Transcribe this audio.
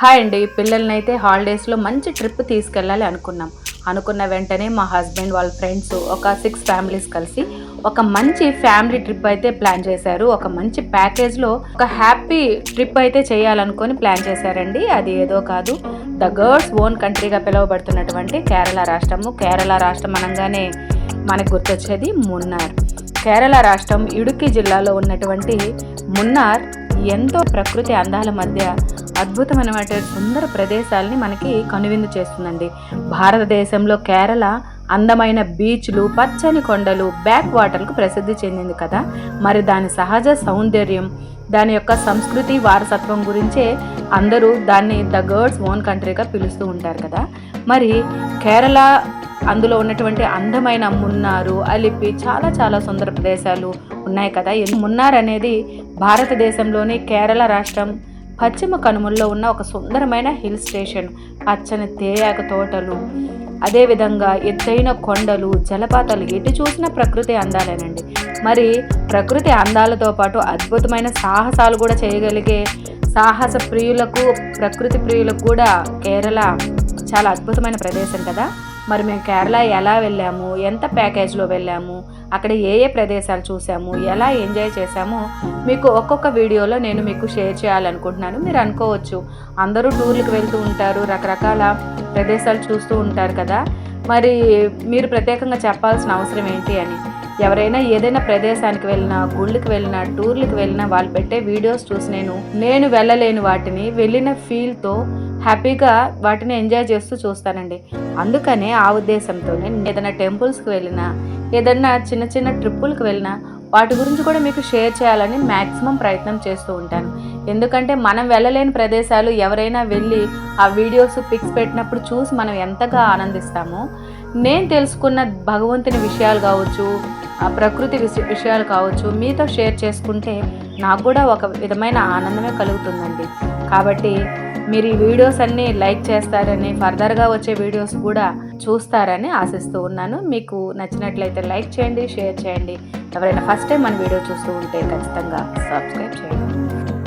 Hi అండి. పిల్లల్ని అయితే హాలిడేస్లో మంచి ట్రిప్ తీసుకెళ్ళాలి అనుకున్నాం. అనుకున్న వెంటనే మా హస్బెండ్ వాళ్ళ ఫ్రెండ్స్ ఒక సిక్స్ ఫ్యామిలీస్ కలిసి ఒక మంచి ఫ్యామిలీ ట్రిప్ అయితే ప్లాన్ చేశారు. ఒక మంచి ప్యాకేజ్లో ఒక హ్యాపీ ట్రిప్ అయితే చేయాలనుకొని ప్లాన్ చేశారండి. అది ఏదో కాదు. ద గర్ల్స్ ఓన్ కంట్రీగా పిలువబడుతున్నటువంటి కేరళ రాష్ట్రము. కేరళ రాష్ట్రం అనగానే మనకు గుర్తొచ్చేది మున్నార్. కేరళ రాష్ట్రం ఇడుక్కి జిల్లాలో ఉన్నటువంటి మున్నార్ ఎంతో ప్రకృతి అందాల మధ్య అద్భుతమైనటువంటి సుందర ప్రదేశాలని మనకి కనువిందు చేస్తుందండి. భారతదేశంలో కేరళ అందమైన బీచ్లు పచ్చని కొండలు బ్యాక్ వాటర్కు ప్రసిద్ధి చెందింది కదా. మరి దాని సహజ సౌందర్యం దాని యొక్క సంస్కృతి వారసత్వం గురించే అందరూ దాన్ని ద గర్ల్స్ ఓన్ కంట్రీగా పిలుస్తూ ఉంటారు కదా. మరి కేరళ అందులో ఉన్నటువంటి అందమైన మున్నారు అలిపి చాలా చాలా సుందర ప్రదేశాలు ఉన్నాయి కదా. ఈ మున్నార్ అనేది భారతదేశంలోని కేరళ రాష్ట్రం పశ్చిమ కనుమల్లో ఉన్న ఒక సుందరమైన హిల్ స్టేషన్. పచ్చని తేయాక తోటలు అదేవిధంగా ఎత్తైన కొండలు జలపాతాలు ఎటు చూసిన ప్రకృతి అందాలేనండి. మరి ప్రకృతి అందాలతో పాటు అద్భుతమైన సాహసాలు కూడా చేయగలిగే సాహస ప్రియులకు ప్రకృతి ప్రియులకు కూడా కేరళ చాలా అద్భుతమైన ప్రదేశం కదా. మరి మేము కేరళ ఎలా వెళ్ళాము? ఎంత ప్యాకేజ్లో వెళ్ళాము? అక్కడ ఏ ఏ ప్రదేశాలు చూసాము? ఎలా ఎంజాయ్ చేసామో మీకు ఒక్కొక్క వీడియోలో నేను మీకు షేర్ చేయాలనుకుంటున్నాను. మీరు అనుకోవచ్చు అందరూ టూర్లకు వెళ్తూ ఉంటారు రకరకాల ప్రదేశాలు చూస్తూ ఉంటారు కదా. మరి మీరు ప్రత్యేకంగా చెప్పాల్సిన అవసరం ఏంటి అని? ఎవరైనా ఏదైనా ప్రదేశానికి వెళ్ళినా గుళ్ళకి వెళ్ళినా టూర్లకు వెళ్ళినా వాళ్ళు పెట్టే వీడియోస్ చూసి నేను నేను వెళ్ళలేని వాటిని వెళ్ళిన ఫీల్తో హ్యాపీగా వాటిని ఎంజాయ్ చేస్తూ చూస్తానండి. అందుకనే ఆ ఉద్దేశంతో నేను ఏదైనా టెంపుల్స్కి వెళ్ళినా ఏదైనా చిన్న చిన్న ట్రిప్పులకు వెళ్ళినా వాటి గురించి కూడా మీకు షేర్ చేయాలని మ్యాక్సిమం ప్రయత్నం చేస్తూ ఉంటాను. ఎందుకంటే మనం వెళ్ళలేని ప్రదేశాలు ఎవరైనా వెళ్ళి ఆ వీడియోస్ పిక్స్ పెట్టినప్పుడు చూసి మనం ఎంతగా ఆనందిస్తామో నేను తెలుసుకున్న భగవంతుని విషయాలు కావచ్చు ఆ ప్రకృతి విషయాలు కావచ్చు మీతో షేర్ చేసుకుంటే నాకు కూడా ఒక విధమైన ఆనందమే కలుగుతుందండి. కాబట్టి మీరు ఈ వీడియోస్ అన్నీ లైక్ చేస్తారని ఫర్దర్గా వచ్చే వీడియోస్ కూడా చూస్తారని ఆశిస్తూ ఉన్నాను. మీకు నచ్చినట్లయితే లైక్ చేయండి షేర్ చేయండి. ఎవరైనా ఫస్ట్ టైం మన వీడియో చూస్తూ ఉంటే ఖచ్చితంగా సబ్స్క్రైబ్ చేయండి.